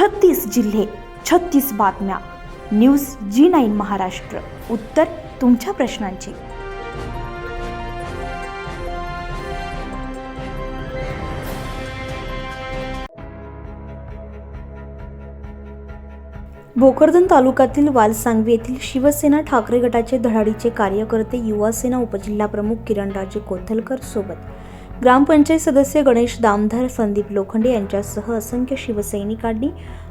छत्तीस जिल्हे छत्तीस बातम्या. News G nine Maharashtra. उत्तर तुमच्या प्रश्नांची. भोकरदन तालुक्यातील वालसांगवी येथील शिवसेना ठाकरे गटाचे धडाडीचे कार्यकर्ते युवासेना उपजिल्हाप्रमुख किरणराजे कोथलकर सोबत ग्रामपंचायत सदस्य गणेश दामधर संदीप लोखंडे यांच्यासह असंख्य शिवसैनिकांनी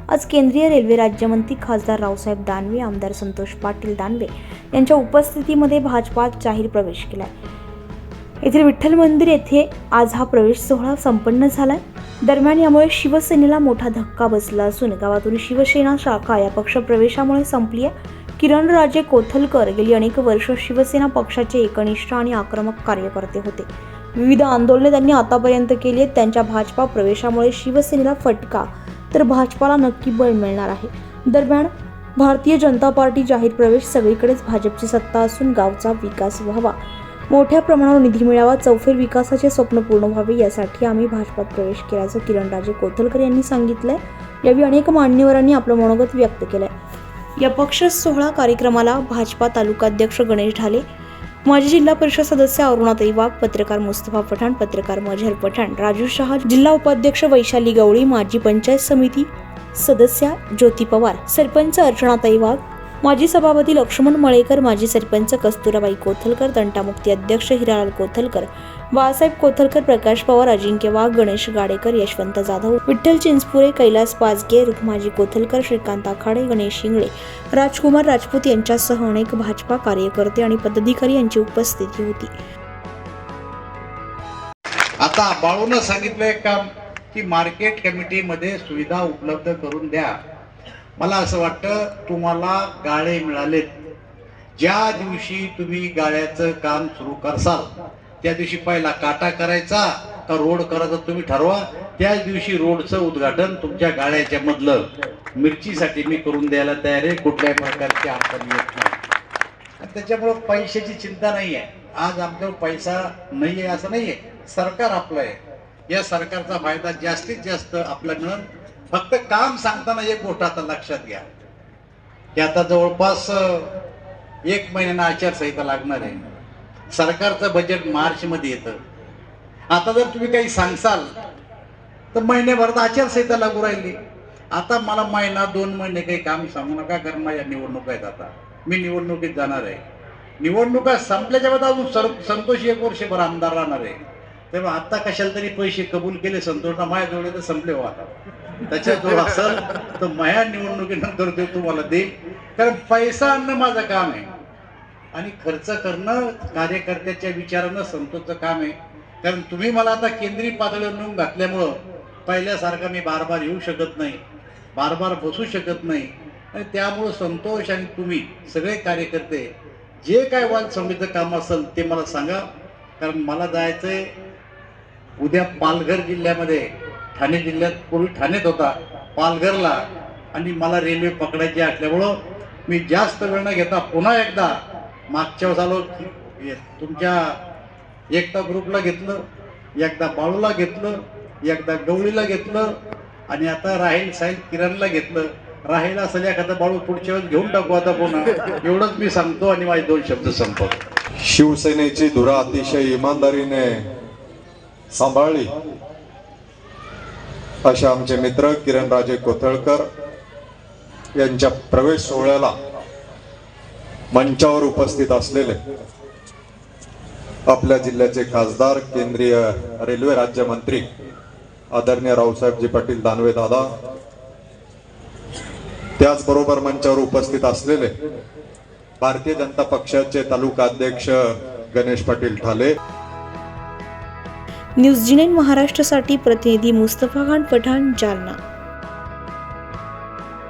आज केंद्रीय रेल्वे राज्यमंत्री खासदार रावसाहेब दानवे आमदार संतोष पाटील दानवे यांच्या उपस्थितीमध्ये भाजपात जाहीर प्रवेश केला येथील विठ्ठल मंदिर येथे आज हा प्रवेश सोहळा संपन्न झाला दरम्यान यामुळे शिवसेनेला मोठा धक्का बसला असून गावातून शिवसेना शाखा या पक्षप्रवेशामुळे संपली आहे किरणराजे कोथलकर गेली अनेक वर्ष शिवसेना पक्षाचे एकनिष्ठ आणि आक्रमक कार्यकर्ते होते. विविध आंदोलने त्यांनी आतापर्यंत केली आहेत. त्यांच्या भाजपा प्रवेशामुळे शिवसेनेला फटका. तर भाजपाला नक्की बळ मिळणार आहे. दरम्यान भारतीय जनता पार्टी जाहीर प्रवेश सगळीकडेच भाजपची सत्ता असून गावचा विकास व्हावा. मोठ्या प्रमाणावर निधी मिळावा चौफेर विकासाचे स्वप्न पूर्ण व्हावे यासाठी आम्ही भाजपात प्रवेश केल्याचं किरणराजे कोथलकर यांनी सांगितलंय. यावेळी अनेक मान्यवरांनी आपलं मनोगत व्यक्त केलंय. या पक्ष सोहळा कार्यक्रमाला भाजपा तालुकाध्यक्ष गणेश ढाले माजी जिल्हा परिषद सदस्य अरुणाताई वाघ पत्रकार मुस्तफा पठाण पत्रकार मजहर पठाण राजू शहा जिल्हा उपाध्यक्ष वैशाली गवळी माजी पंचायत समिती सदस्या ज्योती पवार सरपंच अर्चनाताई वाघ माजी सभापती लक्ष्मण मळेकर माजी सरपंच कस्तुराबाई कोथलकर तंटामुक्ती अध्यक्ष हिरालाल कोथलकर बाळासाहेब कोथलकर प्रकाश पवार अजिंक्य वाघ गणेश गाडेकर यशवंत जाधव विठ्ठल चिंचपुरे कैलास पाचगे रुक्माजी कोथलकर श्रीकांत आखाडे गणेश शिंगळे राजकुमार राजपूत यांच्यासह अनेक भाजपा कार्यकर्ते आणि पदाधिकारी यांची उपस्थिती होती. आता बाळूनं सांगितलंय काम की मार्केट कमिटीमध्ये सुविधा उपलब्ध करून द्या. मला असं वाटतं तुम्हाला गाळे मिळालेत. ज्या दिवशी तुम्ही गाळ्याचं काम सुरू करसाल त्या दिवशी पहिला काटा करायचा का रोड करायचा तुम्ही ठरवा. त्याच दिवशी रोडचं उद्घाटन तुमच्या गाड्याच्या मधलं. मिरचीसाठी मी करून द्यायला तयार आहे कुठल्याही प्रकारची अडचण येत नाही. त्याच्यामुळं पैशाची चिंता नाही आहे. आज आमच्यावर पैसा नाही आहे असं नाही आहे. सरकार आपलं आहे. या सरकारचा फायदा जास्तीत जास्त आपल्या फक्त काम सांगताना एक गोष्ट आता लक्षात घ्या. की आता जवळपास एक महिन्यानं आचारसंहिता लागणार आहे. सरकारचं बजेट मार्च मध्ये येतं. आता जर तुम्ही काही सांगसाल तर महिन्याभरात आचारसंहिता लागू राहिली. आता मला महिना दोन महिने काही काम सांगू नका कारण माझ्या निवडणुका आहेत आता. मी निवडणुकीत जाणार आहे. निवडणुका संपल्याच्या बाद अजून सर संतोष एक वर्षभर आमदार राहणार आहे. तेव्हा आता कशाला तरी पैसे कबूल केले संतोष माझ्या जवळ तर संपले हो आता. त्याच्याजवळ असेल तर माझ्या निवडणुकीनंतर देऊ तुम्हाला देईल. कारण पैसा आणणं माझं काम आहे. आणि खर्च करणं कार्यकर्त्याच्या विचारानं संतोषचं काम आहे. कारण तुम्ही मला आता केंद्रीय पातळीवर नेऊन घातल्यामुळं पहिल्यासारखा मी बार बार येऊ शकत नाही बार बार बसू शकत नाही. आणि त्यामुळं संतोष आणि तुम्ही सगळे कार्यकर्ते जे काय वाद समितीचं काम असेल ते मला सांगा. कारण मला जायचंय उद्या पालघर जिल्ह्यामध्ये. ठाणे जिल्ह्यात पूर्वी ठाण्यात होता पालघरला. आणि मला रेल्वे पकडायची असल्यामुळं मी जास्त वेळ न घेता पुन्हा एकदा मागच्या वेळेस आलो की तुमच्या एकदा ग्रुपला घेतलं एकदा बाळूला घेतलं एकदा गवळीला घेतलं आणि आता राहील साहेब किरणला घेतलं. राहील असं एखादा बाळू पुढच्या वेळेस घेऊन टाकू आता पुन्हा. एवढंच मी सांगतो आणि माझे दोन शब्द संपवतो. शिवसेनेची धुरा अतिशय इमानदारीने सांभाळली. असे आमचे मित्र किरणराजे कोथळकर यांच्या प्रवेश सोहळ्याला मंचावर उपस्थित असलेले आपल्या जिल्ह्याचे खासदार केंद्रीय रेल्वे राज्यमंत्री आदरणीय रावसाहेबजी पाटील दानवे दादा त्याचबरोबर मंचावर उपस्थित असलेले भारतीय जनता पक्षाचे तालुका अध्यक्ष गणेश पाटील ठाले. न्यूज महाराष्ट्रासाठी प्रतिनिधी मुस्तफा खान पठाण जालना.